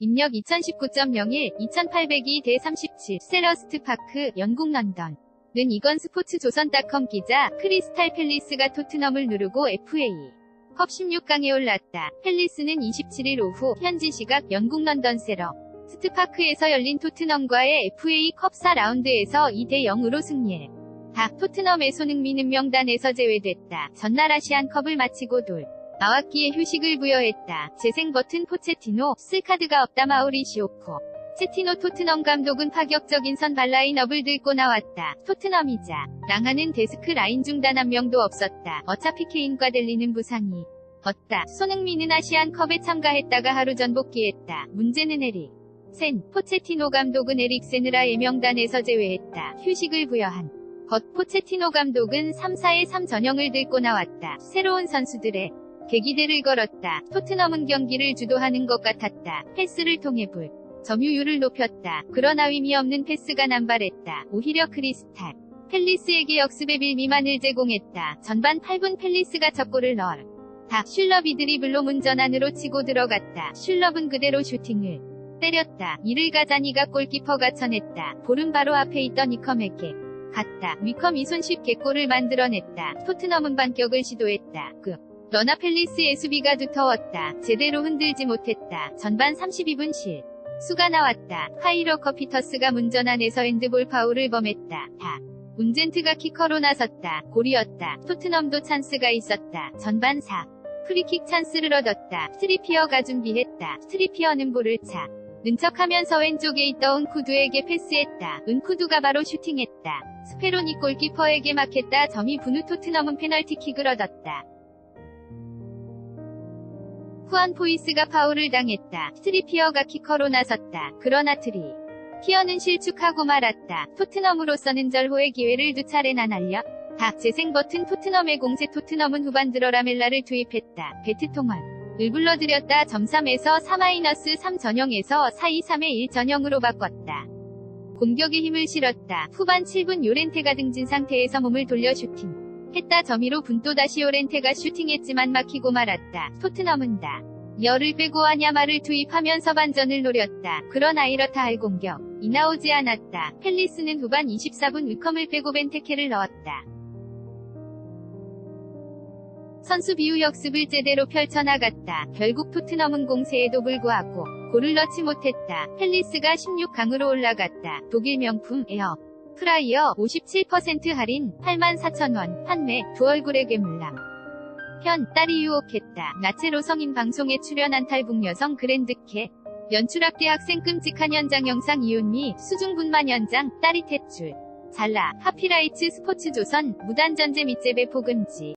입력 2019.01, 2802대 37, 셀러스트 파크, 영국 런던. 는 이건 스포츠 조선닷컴 기자, 크리스탈 팰리스가 토트넘을 누르고 FA. 컵 16강에 올랐다. 팰리스는 27일 오후, 현지 시각 영국 런던 세러. 스트파크에서 열린 토트넘과의 FA 컵 4라운드에서 2대 0으로 승리해. 다 토트넘의 손흥민은 명단에서 제외됐다. 전날 아시안컵을 마치고 돌. 나왔기에 휴식을 부여했다. 재생 버튼 포체티노, 쓸 카드가 없다 마우리시오코. 체티노 토트넘 감독은 파격적인 선발 라인업을 들고 나왔다. 토트넘이자 랑하는 데스크 라인 중단 한 명도 없었다. 어차피 케인과 델리는 부상이 없다. 손흥민은 아시안컵에 참가했다가 하루 전 복귀했다. 문제는 에릭. 센, 포체티노 감독은 에릭센으라의 명단에서 제외했다. 휴식을 부여한 겉 포체티노 감독은 3-4의 3 전형을 들고 나왔다. 새로운 선수들의 계기대를 걸었다. 토트넘은 경기를 주도하는 것 같았다. 패스를 통해 불. 점유율을 높였다. 그러나 의미 없는 패스가 남발했다. 오히려 크리스탈. 펠리스에게 역습의 빌미만을 제공했다. 전반 8분 펠리스가 첫 골을 넣어. 다 슐럽이 드리블로 문전 안으로 치고 들어갔다. 슐럽은 그대로 슈팅을 때렸다. 이를 가자니가 골키퍼가 쳐냈다. 볼은 바로 앞에 있던 위컴에게 갔다. 위컴이 손쉽게 골을 만들어냈다. 토트넘은 반격을 시도했다. 그 러나 펠리스의 수비가 두터웠다. 제대로 흔들지 못했다. 전반 32분 실. 수가 나왔다. 카이로 커피터스가 문전 안에서 핸드볼 파울을 범했다. 다. 운젠트가 키커로 나섰다. 골이었다. 토트넘도 찬스가 있었다. 전반 4. 프리킥 찬스를 얻었다. 트리피어가 준비했다. 트리피어는 볼을 차. 는척하면서 왼쪽에 있던 은쿠두에게 패스했다. 은쿠두가 바로 슈팅했다. 스페로니 골키퍼에게 막혔다. 점이 분후 토트넘은 페널티킥을 얻었다. 후안 포이스가 파울을 당했다. 트리피어가 키커로 나섰다. 그러나 트리. 피어는 실축하고 말았다. 토트넘으로서는 절호의 기회를 두 차례나 날려. 다 재생 버튼 토트넘의 공세 토트넘은 후반 들어 라멜라를 투입했다. 베트통을 을 불러들였다. 점3에서 4-3 전형에서 4-2-3의 1 전형으로 바꿨다. 공격에 힘을 실었다. 후반 7분 요렌테가 등진 상태에서 몸을 돌려 슈팅. 했다 점이로 분또 다시 요렌테가 슈팅했지만 막히고 말았다. 토트넘은 다. 열을 빼고 아냐마를 투입하면서 반전을 노렸다. 그러나 이렇다 할 공격. 이 나오지 않았다. 펠리스는 후반 24분 위컴을 빼고 벤테케를 넣었다. 선수 비유 역습을 제대로 펼쳐나갔다. 결국 토트넘은 공세에도 불구하고 골을 넣지 못했다. 펠리스가 16강으로 올라갔다. 독일 명품 에어. 프라이어 57% 할인 84,000원 판매 두 얼굴의 괴물남 편 딸이 유혹했다. 나체로 성인 방송에 출연한 탈북 여성 그랜드캐. 연출학 대 학생 끔찍한 현장 영상 이윤미 수중분만 현장 딸이 탯줄. 잘라 하피라이츠 스포츠조선 무단전제 밑재배 포금지